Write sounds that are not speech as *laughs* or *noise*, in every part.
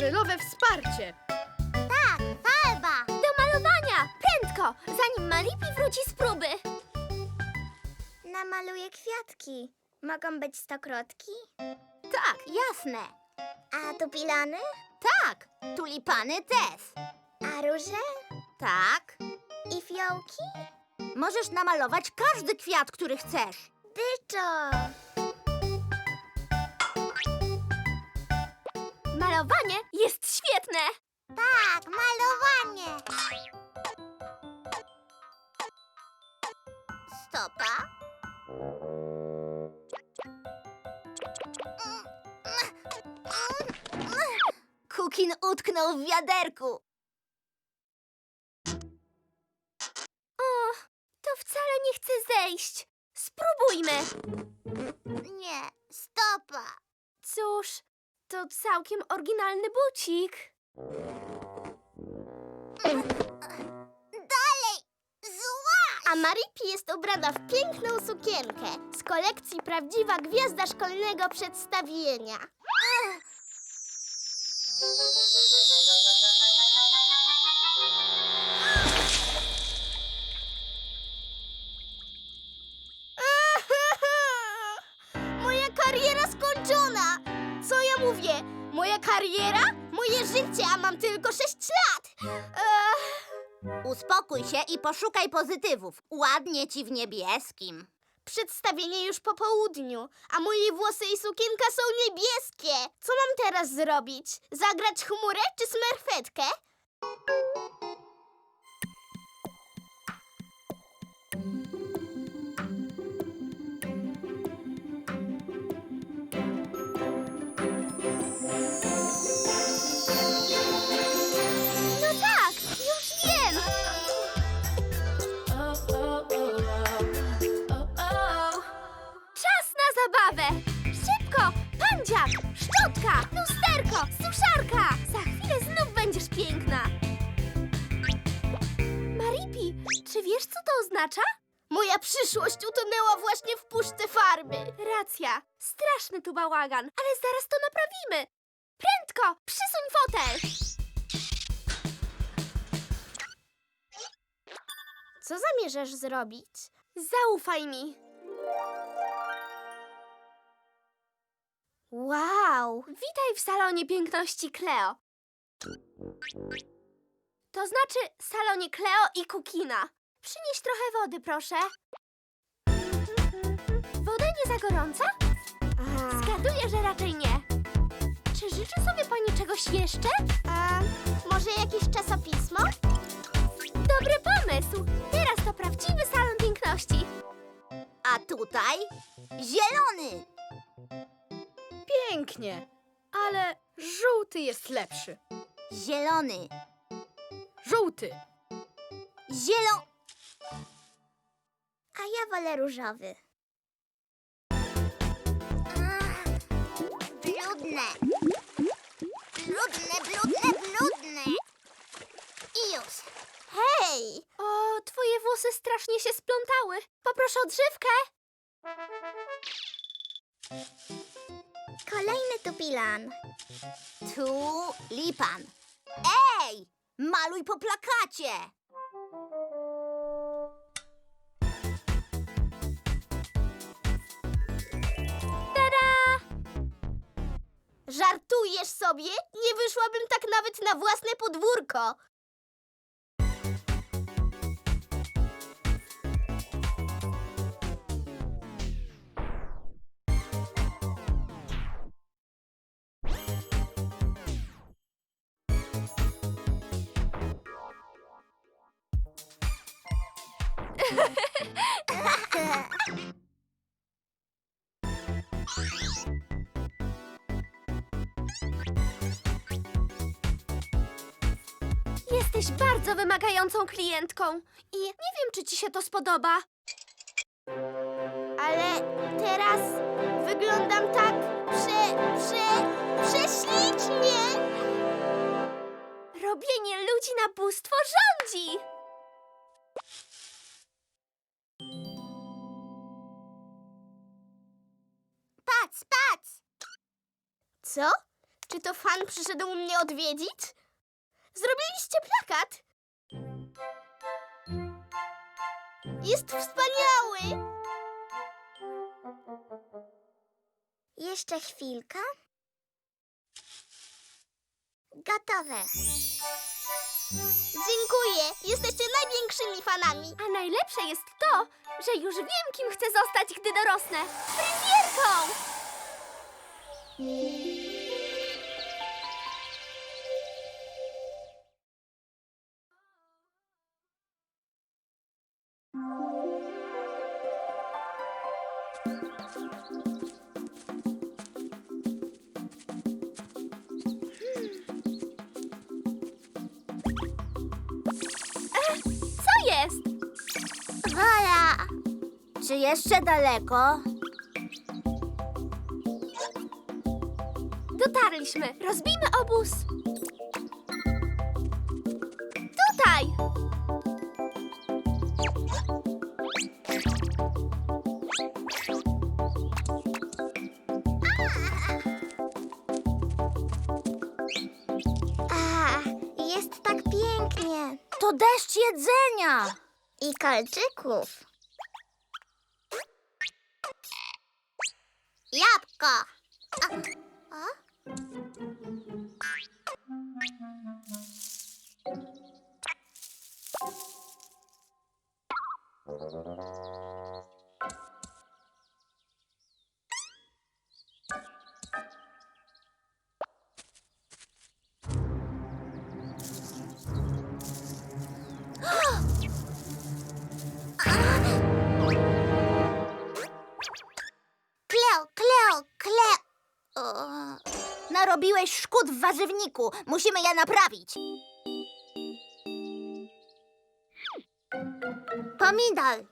akrylowe wsparcie. Tak, farba. Do malowania. Prędko, zanim Maripi wróci z próby. Namaluję kwiatki. Mogą być stokrotki? Tak, jasne. A tupilany? Tak, tulipany też. A róże? Tak. I fiołki? Możesz namalować każdy kwiat, który chcesz. Dyczo! Malowanie jest świetne. Tak, malowanie! Stopa. Kukin utknął w wiaderku. O, to wcale nie chce zejść. Spróbujmy. Nie, stopa! Cóż, to całkiem oryginalny bucik. Zła! A Maripi jest ubrana w piękną sukienkę z kolekcji Prawdziwa Gwiazda Szkolnego Przedstawienia. Moje życie, a mam tylko 6 lat! Ech. Uspokój się i poszukaj pozytywów. Ładnie ci w niebieskim. Przedstawienie już po południu, a moje włosy i sukienka są niebieskie. Co mam teraz zrobić? Zagrać chmurę czy smerfetkę? Tu bałagan, ale zaraz to naprawimy. Prędko, przysuń fotel. Co zamierzasz zrobić? Zaufaj mi. Wow! Witaj w salonie piękności Cleo. To znaczy salonie Cleo i Kukina. Przynieś trochę wody, proszę. Woda nie za gorąca? Zgaduję, że raczej nie. Czy życzy sobie pani czegoś jeszcze? A może jakieś czasopismo? Dobry pomysł. Teraz to prawdziwy salon piękności. A tutaj zielony. Pięknie, ale żółty jest lepszy. Zielony. Żółty. Zielony. A ja wolę różowy. Bludne. Bludne, bludne, bludne. I już. Hej! O, twoje włosy strasznie się splątały. Poproszę odżywkę. Kolejny tupilan. Tu lipan. Ej! Maluj po plakacie! Żartujesz sobie? Nie wyszłabym tak nawet na własne podwórko. *laughs* Jesteś bardzo wymagającą klientką i nie wiem, czy ci się to spodoba. Ale teraz wyglądam tak prze... prze... prześlicznie! Robienie ludzi na bóstwo rządzi! Pac, pac! Co? Czy to fan przyszedł mnie odwiedzić? Zrobiliście plakat? Jest wspaniały! Jeszcze chwilka. Gotowe. Dziękuję! Jesteście największymi fanami! A najlepsze jest to, że już wiem, kim chcę zostać, gdy dorosnę. Fryzjerką! Jest? Wola! Czy jeszcze daleko? Dotarliśmy. Rozbijmy obóz. I kolczyków. Jabłko. W warzywniku. Musimy je naprawić. Pomidor.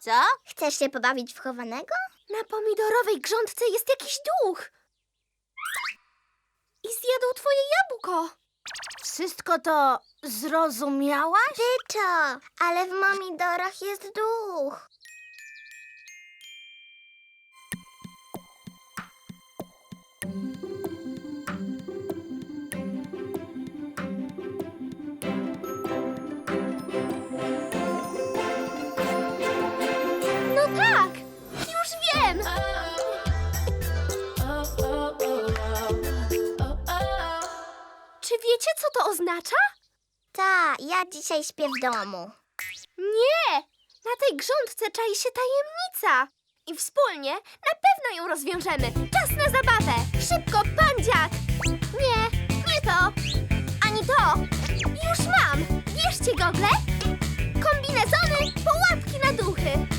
Co? Chcesz się pobawić w chowanego? Na pomidorowej grządce jest jakiś duch. I zjadł twoje jabłko. Wszystko to zrozumiałaś? Tyczo, ale w pomidorach jest duch. Wiecie, co to oznacza? Ta, ja dzisiaj śpię w domu. Nie! Na tej grządce czai się tajemnica. I wspólnie na pewno ją rozwiążemy. Czas na zabawę! Szybko, pan dziad! Nie, nie to! Ani to! Już mam! Bierzcie gogle! Kombinezony, połapki na duchy!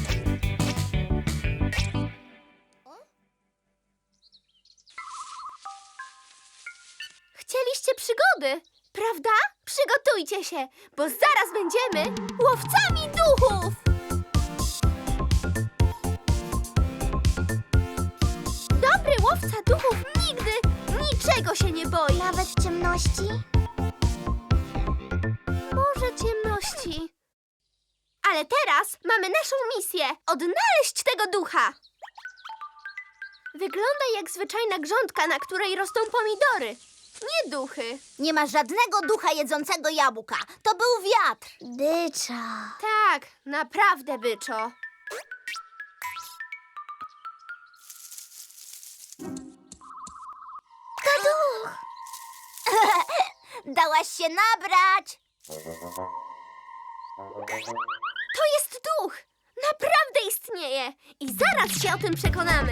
Chcieliście przygody, prawda? Przygotujcie się, bo zaraz będziemy łowcami duchów! Dobry łowca duchów nigdy niczego się nie boi. Nawet ciemności? Może ciemności. Ale teraz mamy naszą misję odnaleźć tego ducha. Wygląda jak zwyczajna grządka, na której rosną pomidory. Nie duchy. Nie ma żadnego ducha jedzącego jabłka. To był wiatr. Dycza. Tak, naprawdę, byczo. To duch. *laughs* Dałaś się nabrać. To jest duch! Naprawdę istnieje! I zaraz się o tym przekonamy.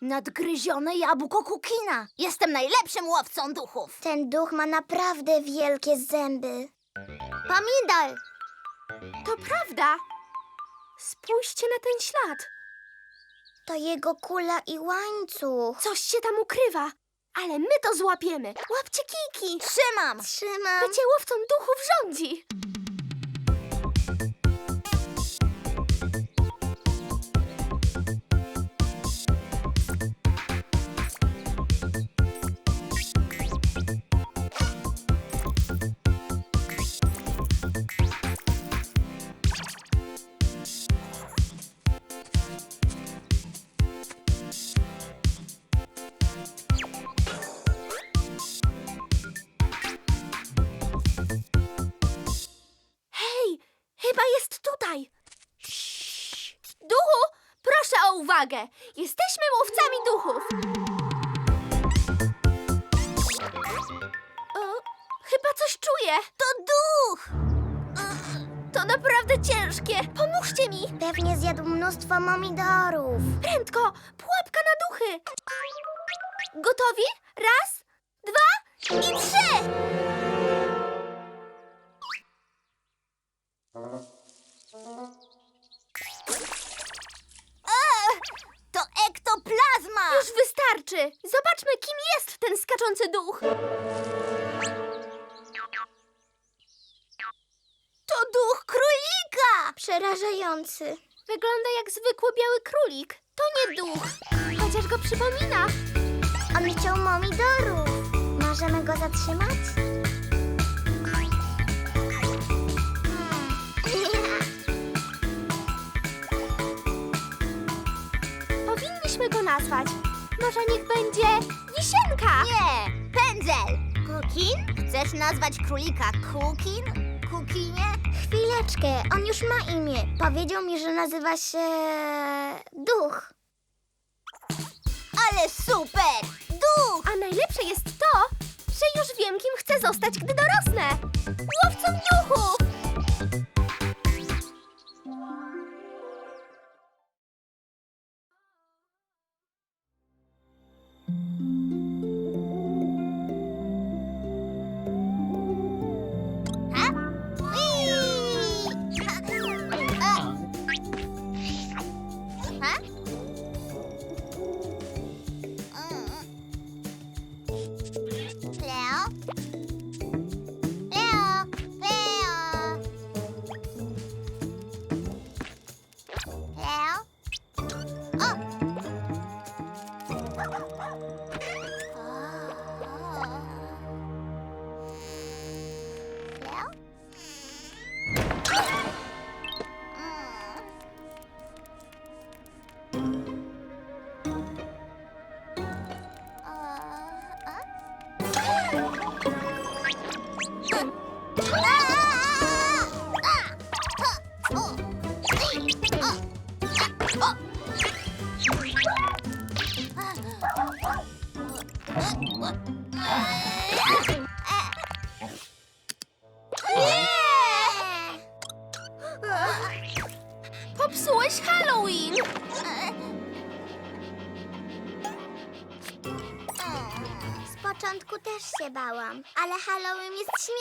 Nadgryzione jabłko Kukina. Jestem najlepszym łowcą duchów. Ten duch ma naprawdę wielkie zęby. Pomidor. To prawda. Spójrzcie na ten ślad. To jego kula i łańcuch. Coś się tam ukrywa. Ale my to złapiemy. Łapcie kiki. Trzymam. Trzymam. Bycie łowcą duchów rządzi. Uwagę! Jesteśmy łowcami duchów! O, chyba coś czuję! To duch! To naprawdę ciężkie! Pomóżcie mi! Pewnie zjadł mnóstwo momidorów. Prędko! Pułapka na duchy! Gotowi? Raz, dwa i trzy! Ektoplazma! Już wystarczy! Zobaczmy, kim jest ten skaczący duch! To duch królika! Przerażający. Wygląda jak zwykły biały królik. To nie duch, chociaż go przypomina. On chciał momidorów. Możemy go zatrzymać? Nazwać. Może niech będzie Wisienka. Nie, pędzel! Kukin? Chcesz nazwać królika Kukin? Kukinie? Chwileczkę, on już ma imię. Powiedział mi, że nazywa się... Duch. Ale super! Duch! A najlepsze jest to, że już wiem, kim chcę zostać, gdy dorosnę. Łowcą duchów!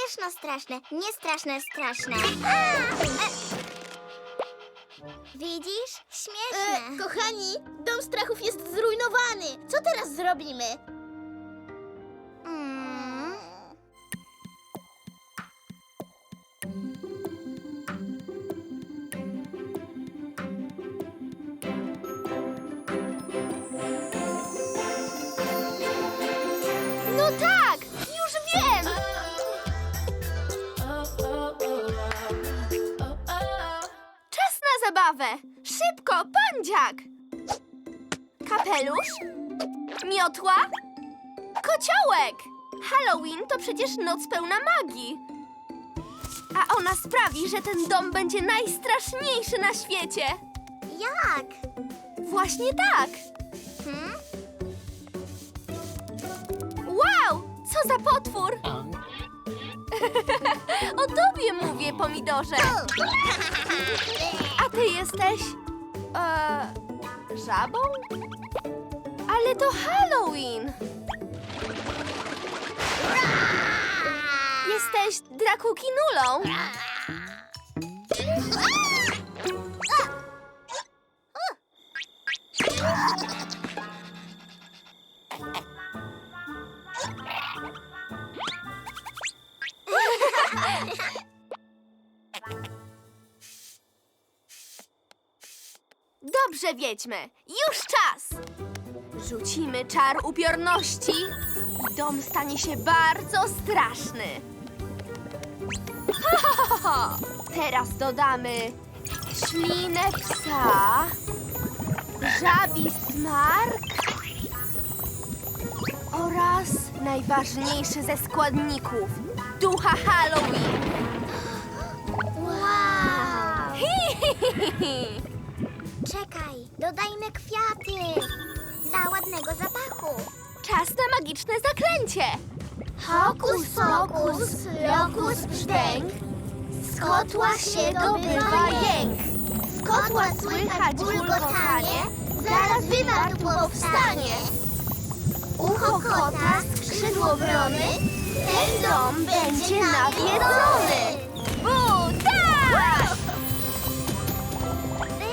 Śmieszno straszne, nie straszne straszne. *laughs* Widzisz? Śmieszne. kochani, dom strachów jest zrujnowany. Co teraz zrobimy? Przecież noc pełna magii. A ona sprawi, że ten dom będzie najstraszniejszy na świecie. Jak? Właśnie tak! Hmm? Wow! Co za potwór! *laughs* o tobie mówię, pomidorze! A ty jesteś... E, żabą? Ale to Halloween! Jesteś Drakukinulą! Dobrze, wiedźmy! Już czas! Rzucimy czar upiorności i dom stanie się bardzo straszny. *laughs* Teraz dodamy ślinę psa, żabi smark oraz najważniejszy ze składników ducha Halloween. Wow! Czekaj, Dodajmy kwiaty dla ładnego zapachu. Czas na magiczne zaklęcie. Hokus pokus, lokus brzdęk, z kotła się dobywa jęk. Z kotła słychać bulgotanie, zaraz wywardło wstanie. Ucho kota, skrzydło wrony, ten dom będzie nawiedzony. Bu, tak!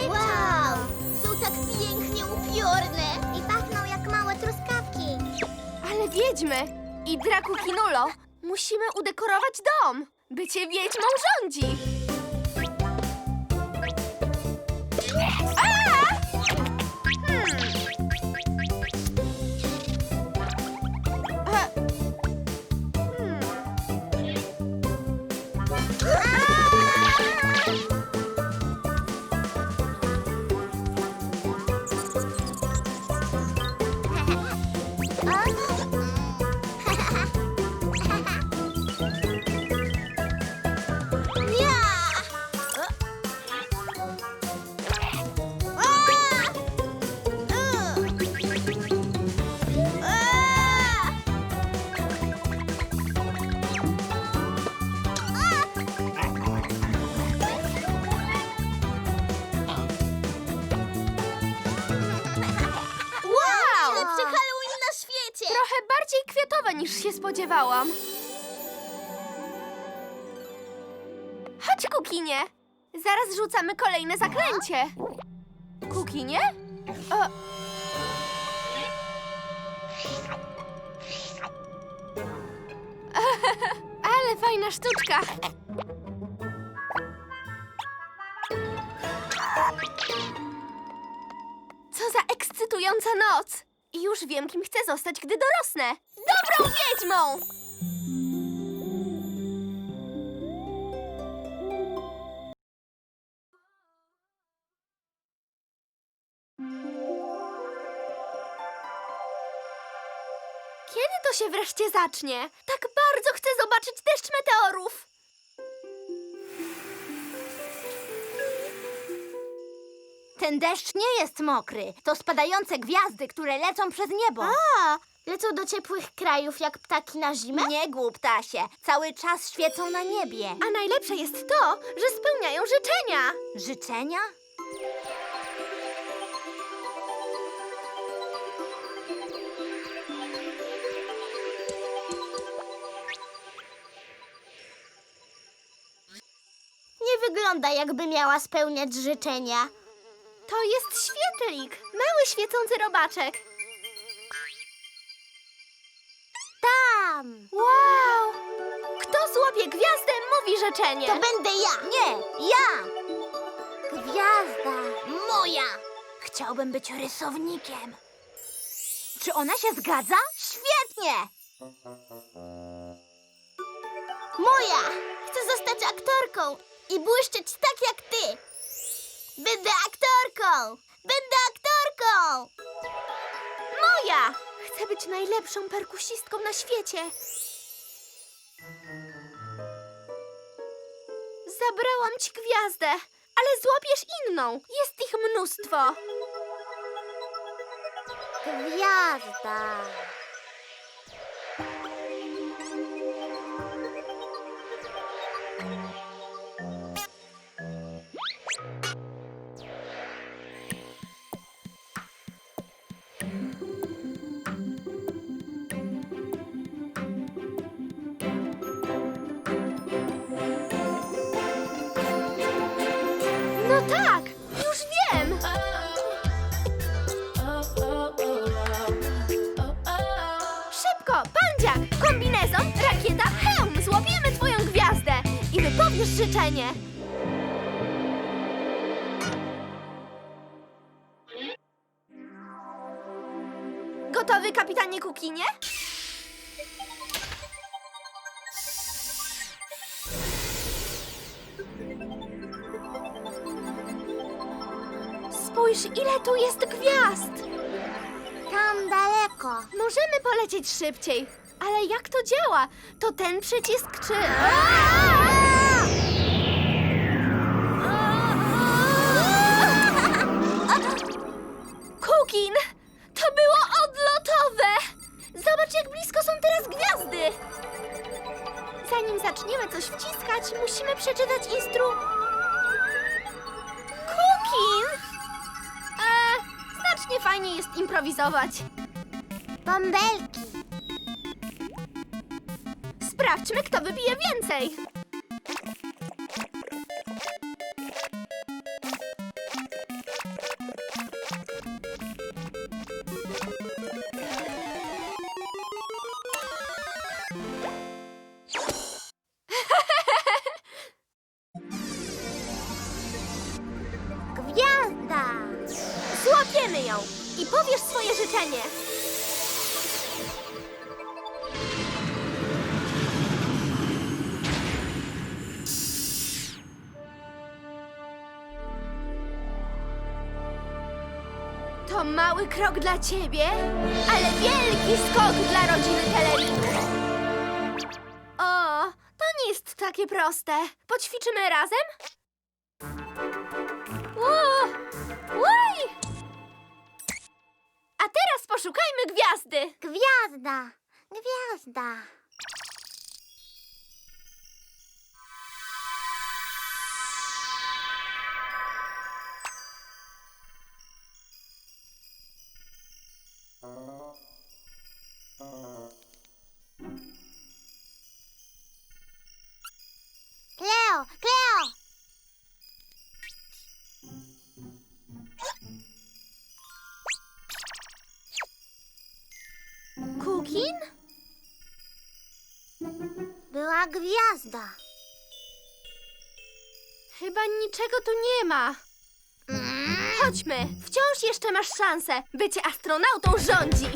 Wow, są tak pięknie upiorne i pachną jak małe truskawki. Ale wiedźmy i Draku Kinulo musimy udekorować dom. Bycie wiedźmą rządzi. Się spodziewałam. Chodź, Kukinie. Zaraz rzucamy kolejne zaklęcie. Kukinie? O. *laughs* Ale fajna sztuczka. Co za ekscytująca noc! I już wiem, kim chcę zostać, gdy dorosnę. Dobrą wiedźmą! Kiedy to się wreszcie zacznie? Tak bardzo chcę zobaczyć deszcz meteorów! Ten deszcz nie jest mokry. To spadające gwiazdy, które lecą przez niebo. A, lecą do ciepłych krajów jak ptaki na zimę? Nie głup, Tasie. Cały czas świecą na niebie. A najlepsze jest to, że spełniają życzenia. Życzenia? Nie wygląda, jakby miała spełniać życzenia. To jest świetlik, mały świecący robaczek. Tam! Wow! Kto złapie gwiazdę, mówi życzenie. To będę ja! Nie, ja! Gwiazda! Moja! Chciałbym być rysownikiem. Czy ona się zgadza? Świetnie! Moja! Chcę zostać aktorką i błyszczeć tak jak ty. Będę aktorką! Będę aktorką! Moja! Chcę być najlepszą perkusistką na świecie. Zabrałam ci gwiazdę, ale złapiesz inną. Jest ich mnóstwo. Gwiazda! Życzenie. Gotowy, kapitanie Kukinie? Spójrz, ile tu jest gwiazd! Tam daleko. Możemy polecieć szybciej, ale jak to działa? To ten przycisk czy... Kukin! To było odlotowe! Zobacz, jak blisko są teraz gwiazdy! Zanim zaczniemy coś wciskać, musimy przeczytać instru... Kukin! E, znacznie fajniej jest improwizować. Bąbelki. Sprawdźmy, kto wybije więcej. I powiesz swoje życzenie. To mały krok dla ciebie, ale wielki skok dla rodziny Telerinu. O, to nie jest takie proste. Poćwiczymy razem? Gwiazdy. Gwiazda. Gwiazda. Gwiazda. Chyba niczego tu nie ma. Chodźmy, wciąż jeszcze masz szansę. Bycie astronautą rządzi.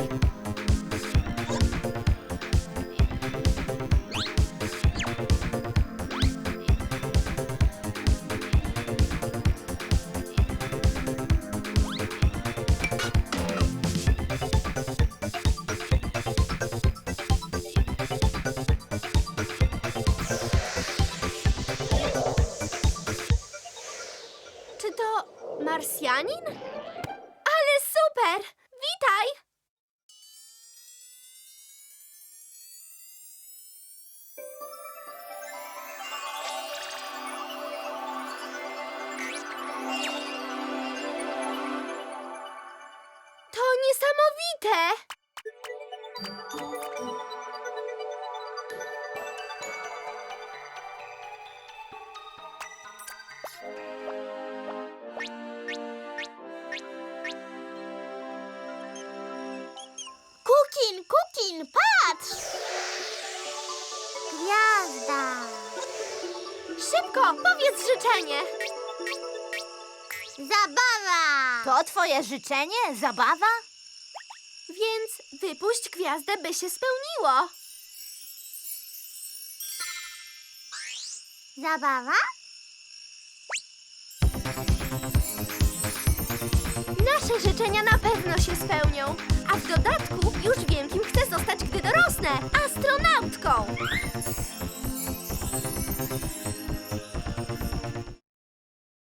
Szybko, powiedz życzenie! Zabawa. To twoje życzenie? Zabawa? Więc wypuść gwiazdę, by się spełniło. Zabawa? Nasze życzenia na pewno się spełnią. A w dodatku już wiem, kim chcę zostać, gdy dorosnę. Astronautką!